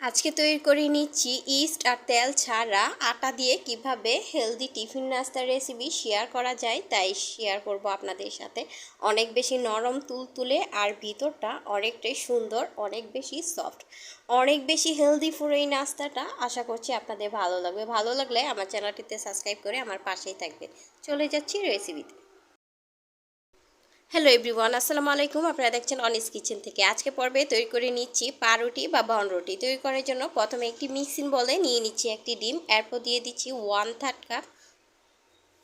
আজকে তৈরি করে নিচ্ছি ইস্ট আর তেল ছাড়া আটা দিয়ে কীভাবে হেলদি টিফিন নাস্তার রেসিপি শেয়ার করা যায় তাই শেয়ার করব আপনাদের সাথে। অনেক বেশি নরম, তুলতুলে আর ভিতরটা অনেকটাই সুন্দর, অনেক বেশি সফট অনেক বেশি হেলদি ফুড এই নাস্তাটা আশা করছি আপনাদের ভালো লাগবে। ভালো লাগলে আমার চ্যানেলটিতে সাবস্ক্রাইব করে আমার পাশেই থাকবে চলে যাচ্ছি রেসিপিতে হ্যালো এভরিওয়ান আসসালামু আলাইকুম। আপনারা দেখছেন অনিস কিচেন থেকে। আজকে পর্বে তৈরি করে নিচ্ছি পাউরুটি বা রুটি। তৈরি করার জন্য প্রথমে একটি মিক্সিং বলে নিয়ে নিচ্ছি একটি ডিম। এরপর দিয়ে দিচ্ছি ওয়ান থার্ড কাপ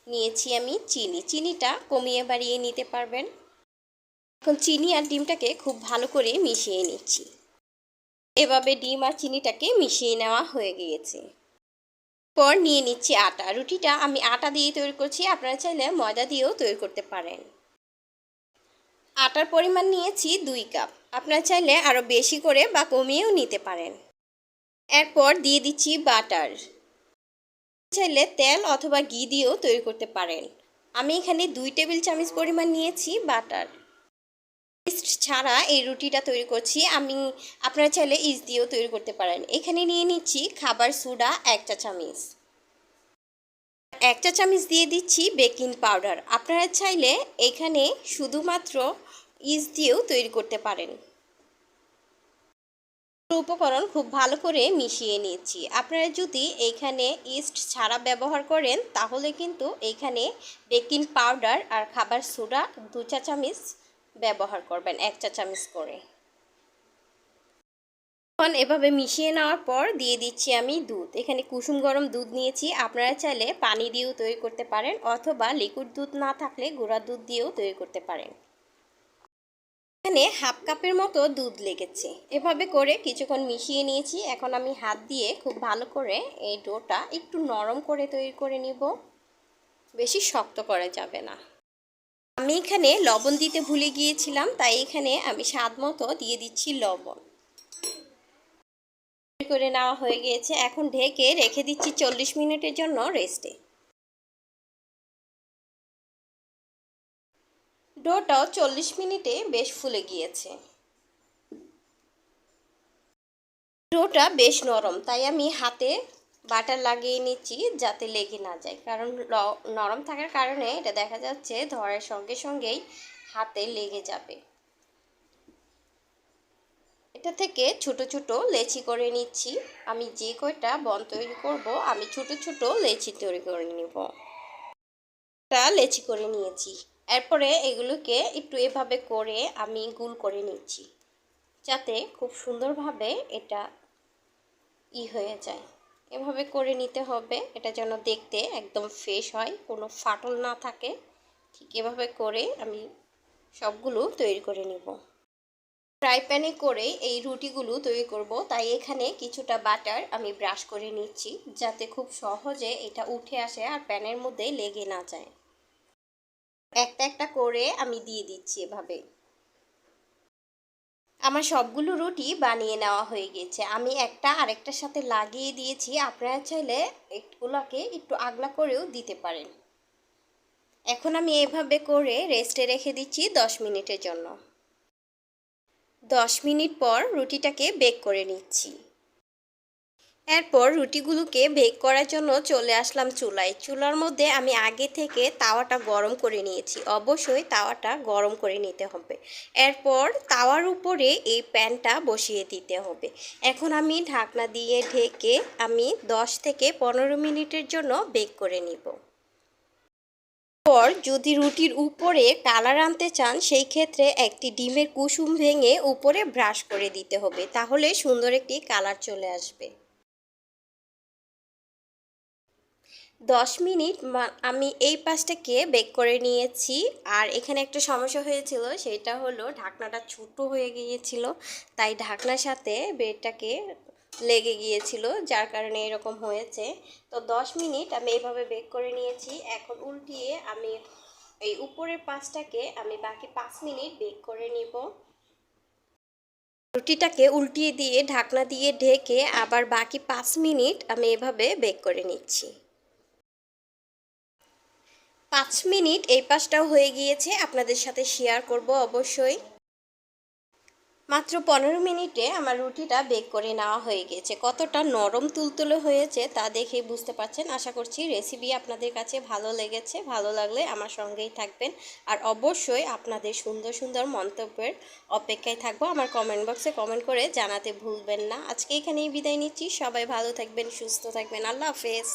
নিয়েছি আমি চিনি। চিনিটা কমিয়ে বাড়িয়ে নিতে পারবেন। এখন চিনি আর ডিমটাকে খুব ভালো করে মিশিয়ে নিচ্ছি। এভাবে ডিম আর চিনিটাকে মিশিয়ে নেওয়া হয়ে গিয়েছে। পর নিয়ে নিচ্ছি আটা। রুটিটা আমি আটা দিয়ে তৈরি করছি। আপনারা চাইলে ময়দা দিয়েও তৈরি করতে পারেন। আটার পরিমাণ নিয়েছি দুই কাপ। আপনারা চাইলে আরও বেশি করে বা কমিয়েও নিতে পারেন। এরপর দিয়ে দিচ্ছি বাটার। চাইলে তেল অথবা ঘি দিয়েও তৈরি করতে পারেন। আমি এখানে দুই টেবিল চামচ পরিমাণ নিয়েছি বাটার। ইস্ট ছাড়া এই রুটিটা তৈরি করছি। আমি, আপনারা চাইলে ইস্ট দিয়েও তৈরি করতে পারেন। এখানে নিয়ে নিচ্ছি খাবার সোডা এক চা চামচ। এক চা চামচ দিয়ে দিচ্ছি বেকিং পাউডার। আপনারা চাইলে এখানে শুধুমাত্র ইস দিয়েও তৈরি করতে পারেন। উপকরণ খুব ভালো করে মিশিয়ে নিয়েছি। আপনারা যদি এইখানে ইস্ট ছাড়া ব্যবহার করেন, তাহলে কিন্তু এইখানে বেকিং পাউডার আর খাবার সোডা দু চা চামচ ব্যবহার করবেন, এক চা চামচ করে। এখন এভাবে মিশিয়ে নেওয়ার পর দিয়ে দিচ্ছি আমি দুধ। এখানে কুসুম গরম দুধ নিয়েছি। আপনারা চাইলে পানি দিয়েও তৈরি করতে পারেন অথবা লিকুইড দুধ না থাকলে গুঁড়া দুধ দিয়েও তৈরি করতে পারেন। এখানে হাফ কাপের মতো দুধ লেগেছে। এভাবে করে কিছুক্ষণ মিশিয়ে নিয়েছি। এখন আমি হাত দিয়ে খুব ভালো করে এই ডোটা একটু নরম করে তৈরি করে নিব। বেশি শক্ত করা যাবে না। আমি এখানে লবণ দিতে ভুলে গিয়েছিলাম, তাই এখানে আমি স্বাদ মতো দিয়ে দিচ্ছি লবণ। করে নেওয়া হয়ে গিয়েছে। এখন ঢেকে রেখে দিচ্ছি চল্লিশ মিনিটের জন্য রেস্টে। ডোটাও চল্লিশ মিনিটে বেশ ফুলে গিয়েছে। ডোটা বেশ নরম, তাই আমি হাতে বাটার লাগিয়ে নিচ্ছি যাতে লেগে না যায়। কারণ নরম থাকার কারণে এটা দেখা যাচ্ছে ধরার সঙ্গে সঙ্গেই হাতে লেগে যাবে। এটা থেকে ছোট ছোট লেচি করে নিচ্ছি। আমি যে কয়টা বন তৈরি করব, আমি ছোট ছোট লেচি তৈরি করে নিব। একটা লেচি করে নিয়েছি। এরপরে এগুলোকে একটু এভাবে করে আমি গুল করে নিচ্ছি, যাতে খুব সুন্দরভাবে এটা ই হয়ে যায়। এভাবে করে নিতে হবে, এটা যেন দেখতে একদম ফ্রেশ হয়, কোনো ফাটল না থাকে। ঠিক এভাবে করে আমি সবগুলো তৈরি করে নিব। ফ্রাই প্যানে করে এই রুটিগুলো তৈরি করব। তাই এখানে কিছুটা বাটার আমি ব্রাশ করে নিচ্ছি যাতে খুব সহজে এটা উঠে আসে আর প্যানের মধ্যে লেগে না যায়। একটা একটা করে আমি দিয়ে দিচ্ছি এভাবে। আমার সবগুলো রুটি বানিয়ে নেওয়া হয়ে গেছে। আমি একটা আরেকটার সাথে লাগিয়ে দিয়েছি। আপনারা চাইলে এগুলোকে একটু আগলা করেও দিতে পারেন। এখন আমি এভাবে করে রেস্টে রেখে দিচ্ছি দশ মিনিটের জন্য। দশ মিনিট পর রুটিটাকে বেক করে নিচ্ছি। এরপর রুটিগুলোকে বেক করার জন্য চলে আসলাম চুলায়। চুলার মধ্যে আমি আগে থেকে তাওয়াটা গরম করে নিয়েছি। অবশ্যই তাওয়াটা গরম করে নিতে হবে। এরপর তাওয়ার উপরে এই প্যানটা বসিয়ে দিতে হবে। এখন আমি ঢাকনা দিয়ে ঢেকে আমি দশ থেকে পনেরো মিনিটের জন্য বেক করে নিব। পর যদি রুটির উপরে কালার আনতে চান, সেই ক্ষেত্রে একটি ডিমের কুসুম ভেঙে উপরে ব্রাশ করে দিতে হবে। তাহলে সুন্দর একটি কালার চলে আসবে। দশ মিনিট আমি এই পাশটাকে বেক করে নিয়েছি। আর এখানে একটা সমস্যা হয়েছিল, সেটা হলো ঢাকনাটা ছোট হয়ে গিয়েছিল। তাই ঢাকনার সাথে ব্রেডটাকে লেগে গিয়েছিল, যার কারণে এরকম হয়েছে। তো দশ মিনিট আমি এইভাবে বেক করে নিয়েছি। এখন উল্টিয়ে আমি এই উপরের পাঁচটাকে আমি বাকি পাঁচ মিনিট বেক করে নিব। রুটিটাকে উল্টিয়ে দিয়ে ঢাকনা দিয়ে ঢেকে আবার বাকি পাঁচ মিনিট আমি এভাবে বেক করে নিচ্ছি। পাঁচ মিনিট এই পাশটাও হয়ে গিয়েছে। আপনাদের সাথে শেয়ার করব অবশ্যই। মাত্র পনেরো মিনিটে আমার রুটিটা বেক করে নেওয়া হয়ে গেছে। কতটা নরম তুলতুলে হয়েছে তা দেখে বুঝতে পারছেন? আশা করছি রেসিপি আপনাদের কাছে ভালো লেগেছে, ভালো লাগলে আমার সঙ্গেই থাকবেন। আর অবশ্যই আপনাদের সুন্দর সুন্দর মন্তব্যের অপেক্ষায় থাকব। আমার কমেন্ট বক্সে কমেন্ট করে জানাতে ভুলবেন না। আজকে এখানেই বিদায় নিচ্ছি। সবাই ভালো থাকবেন, সুস্থ থাকবেন। আল্লাহ হাফেজ।